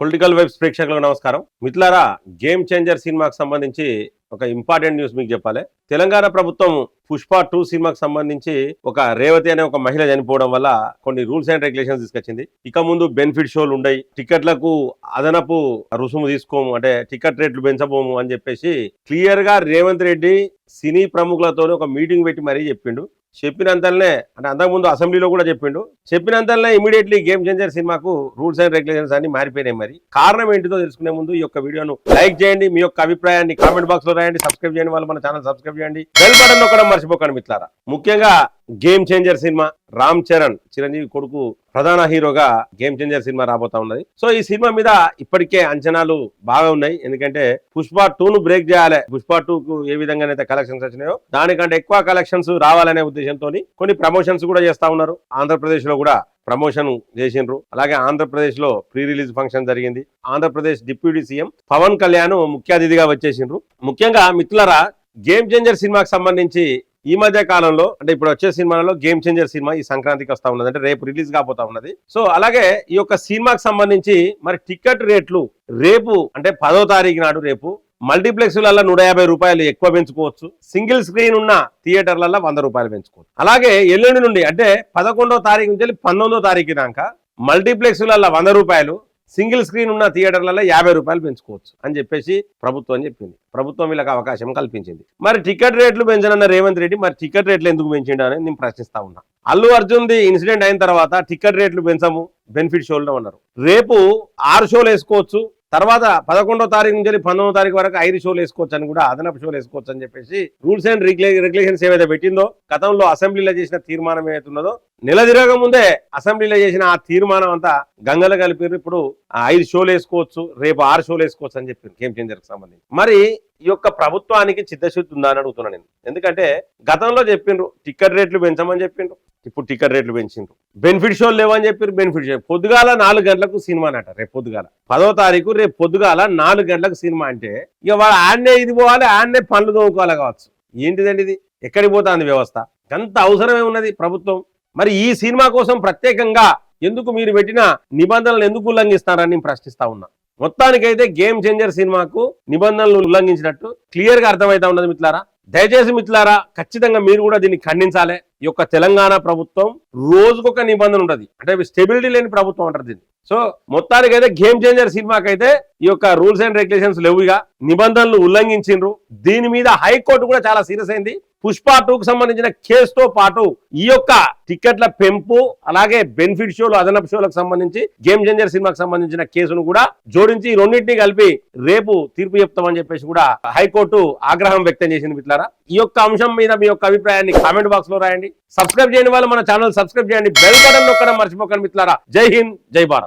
Political vibes ప్రేక్షకులకు నమస్కారం. మిత్లారా game changer సినిమాకి సంబంధించి ఒక ఇంపార్టెంట్ న్యూస్ మీకు చెప్పాలి. తెలంగాణ ప్రభుత్వం పుష్ప టూ సినిమాకి సంబంధించి ఒక రేవతి అనే ఒక మహిళ చనిపోవడం వల్ల కొన్ని రూల్స్ అండ్ రెగ్యులేషన్స్ తీసుకొచ్చింది. ఇక ముందు బెనిఫిట్ షోలు ఉండయి. టికెట్లకు అదనపు రుసుము తీసుకోము. అంటే టికెట్ రేట్లు పెంచబోము అని చెప్పేసి క్లియర్గా రేవంత్ రెడ్డి సినీ ప్రముఖులతో ఒక మీటింగ్ పెట్టి మరీ చెప్పిండు. చెప్పినంతనే అంటే అంతకుముందు అసెంబ్లీలో కూడా చెప్పిండు చెప్పినంతనే ఇమీడియట్లీ గేమ్ చేంజర్ సినిమాకు రూల్స్ అండ్ రెగ్యులేషన్స్ అన్ని మారిపోయినాయి మరి. కారణం ఏంటిదో తెలుసుకునే ముందు ఈ యొక్క వీడియోను లైక్ చేయండి మీ యొక్క అభిప్రాయాన్ని కామెంట్ బాక్స్లో రాయండి సబ్స్క్రైబ్ చేయండి వాళ్ళు మన ఛానల్ సబ్స్క్రైబ్ చేయండి. బెల్ బటన్ నొక్కడం మర్చిపోకండి మిత్రారా ముఖ్యంగా Game Changer cinema Ram Charan Chiranjeevi కొడుకు ప్రధాన హీరోగా గేమ్ చేంజర్ సినిమా రాబోతా ఉన్నది. సో ఈ సినిమా మీద ఇప్పటికే అంచనాలు బాగా ఉన్నాయి. ఎందుకంటే పుష్ప టూ ను బ్రేక్ చేయాలి. పుష్ప టూ కు ఏ విధంగానైతే కలెక్షన్స్ వచ్చినాయో దానికంటే ఎక్కువ కలెక్షన్స్ రావాలనే ఉద్దేశంతో కొన్ని ప్రమోషన్స్ కూడా చేస్తా ఉన్నారు. ఆంధ్రప్రదేశ్లో కూడా ప్రమోషన్ చేసిండ్రు. అలాగే ఆంధ్రప్రదేశ్లో ప్రీ రిలీజ్ ఫంక్షన్ జరిగింది. ఆంధ్రప్రదేశ్ డిప్యూటీ సీఎం పవన్ కళ్యాణ్ ముఖ్య అతిథిగా వచ్చేసిండ్రు. ముఖ్యంగా మిత్రులరా గేమ్ చేంజర్ సినిమాకి సంబంధించి ఈ మధ్య కాలంలో అంటే ఇప్పుడు వచ్చే సినిమాలలో గేమ్ చేంజర్ సినిమా ఈ సంక్రాంతికి వస్తా ఉన్నది. అంటే రేపు రిలీజ్ కాబోతా ఉన్నది. సో అలాగే ఈ యొక్క సినిమాకి సంబంధించి మరి టికెట్ రేట్లు రేపు అంటే పదో తారీఖు నాడు రేపు మల్టీప్లెక్స్లలో నూట యాభై రూపాయలు ఎక్కువ పెంచుకోవచ్చు. సింగిల్ స్క్రీన్ ఉన్న థియేటర్లలో వంద రూపాయలు పెంచుకోవచ్చు. అలాగే ఎల్లుండి నుండి అంటే పదకొండో తారీఖు నుంచి వెళ్ళి పంతొమ్మిదో తారీఖు దాకా మల్టీప్లెక్స్లలో వంద రూపాయలు సింగిల్ స్క్రీన్ ఉన్న థియేటర్లలో యాభై రూపాయలు పెంచుకోవచ్చు అని చెప్పేసి ప్రభుత్వం చెప్పింది. ప్రభుత్వం వీళ్ళకి అవకాశం కల్పించింది. మరి టికెట్ రేట్లు పెంచనన్న రేవంత్ రెడ్డి మరి టికెట్ రేట్లు ఎందుకు పెంచిండు అని నేను ప్రశ్నిస్తా ఉన్నా. అల్లు అర్జున్ ది ఇన్సిడెంట్ అయిన తర్వాత టికెట్ రేట్లు పెంచము బెనిఫిట్ షోల్లో ఉన్నారు. రేపు ఆరు షోలు వేసుకోవచ్చు తర్వాత పదకొండో తారీఖు నుంచి పంతొమ్మిదో తారీఖు వరకు ఐదు షోలు వేసుకోవచ్చు అని కూడా అదనపు షోలు వేసుకోవచ్చు అని చెప్పేసి రూల్స్ అండ్ రెగ్యులేషన్స్ ఏవైతే పెట్టిందో గతంలో అసెంబ్లీలో చేసిన తీర్మానం ఏదైతే ఉన్నదో నెల తిరగ ముందే అసెంబ్లీలో చేసిన ఆ తీర్మానం అంతా గంగలు కలిపి ఇప్పుడు ఆ ఐదు షోలు వేసుకోవచ్చు రేపు ఆరు షోలు వేసుకోవచ్చు అని చెప్పారు గేమ్ చేంజర్కి సంబంధించి. మరి ఈ యొక్క ప్రభుత్వానికి చిత్తశుద్ధి ఉందా అని అడుగుతున్నా నేను. ఎందుకంటే గతంలో చెప్పిండ్రు టికెట్ రేట్లు పెంచమని చెప్పిండ్రు ఇప్పుడు టికెట్ రేట్లు పెంచిండ్రు. బెనిఫిట్ షోలు లేవని చెప్పారు బెనిఫిట్ షో. పొద్దుగాల నాలుగు గంటలకు సినిమా నట రేపు పొద్దుగాల. పదో తారీఖు రేపు పొద్దుగాల నాలుగు గంటలకు సినిమా అంటే ఇక వాడు ఆడనే ఇది పోవాలి ఆడనే పనులు తోముకోవాలి కావచ్చు. ఏంటిదండి ఇది? ఎక్కడికి పోతుంది వ్యవస్థ? అంత అవసరమే ఉన్నది ప్రభుత్వం? మరి ఈ సినిమా కోసం ప్రత్యేకంగా ఎందుకు మీరు పెట్టిన నిబంధనలు ఎందుకు ఉల్లంఘిస్తారని నేను ప్రశ్నిస్తా ఉన్నా. మొత్తానికైతే గేమ్ చేంజర్ సినిమాకు నిబంధనలు ఉల్లంఘించినట్టు క్లియర్గా అర్థమైతా ఉన్నది మిత్రులారా. దయచేసి మిత్రులారా ఖచ్చితంగా మీరు కూడా దీన్ని ఖండించాలి. ఈ యొక్క తెలంగాణ ప్రభుత్వం రోజుకొక నిబంధన ఉంటది అంటే స్టెబిలిటీ లేని ప్రభుత్వం అంటారు దీన్ని. సో మొత్తానికైతే గేమ్ చేంజర్ సినిమాకైతే ఈ యొక్క రూల్స్ అండ్ రెగ్యులేషన్స్ లేవుగా నిబంధనలు ఉల్లంఘించిండ్రు. దీని మీద హైకోర్టు కూడా చాలా సీరియస్ అయింది. పుష్ప టూకు సంబంధించిన కేసుతో పాటు ఈ యొక్క టికెట్ల పెంపు అలాగే బెనిఫిట్ షోలు అదనపు షోలకు సంబంధించి గేమ్ చేంజర్ సినిమాకి సంబంధించిన కేసును కూడా జోడించి రెండింటిని కలిపి రేపు తీర్పు చెప్తామని చెప్పేసి కూడా హైకోర్టు ఆగ్రహం వ్యక్తం చేసింది మిట్లారా ఈ యొక్క అంశం మీద మీ యొక్క అభిప్రాయాన్ని కామెంట్ బాక్స్లో రాయండి. సబ్స్క్రైబ్ చేయని వాళ్ళు మన ఛానల్ సబ్స్క్రైబ్ చేయండి. బెల్ బటన్ నొక్కడం మర్చిపోకండి మిట్లారా జై హింద్ జై భారత్.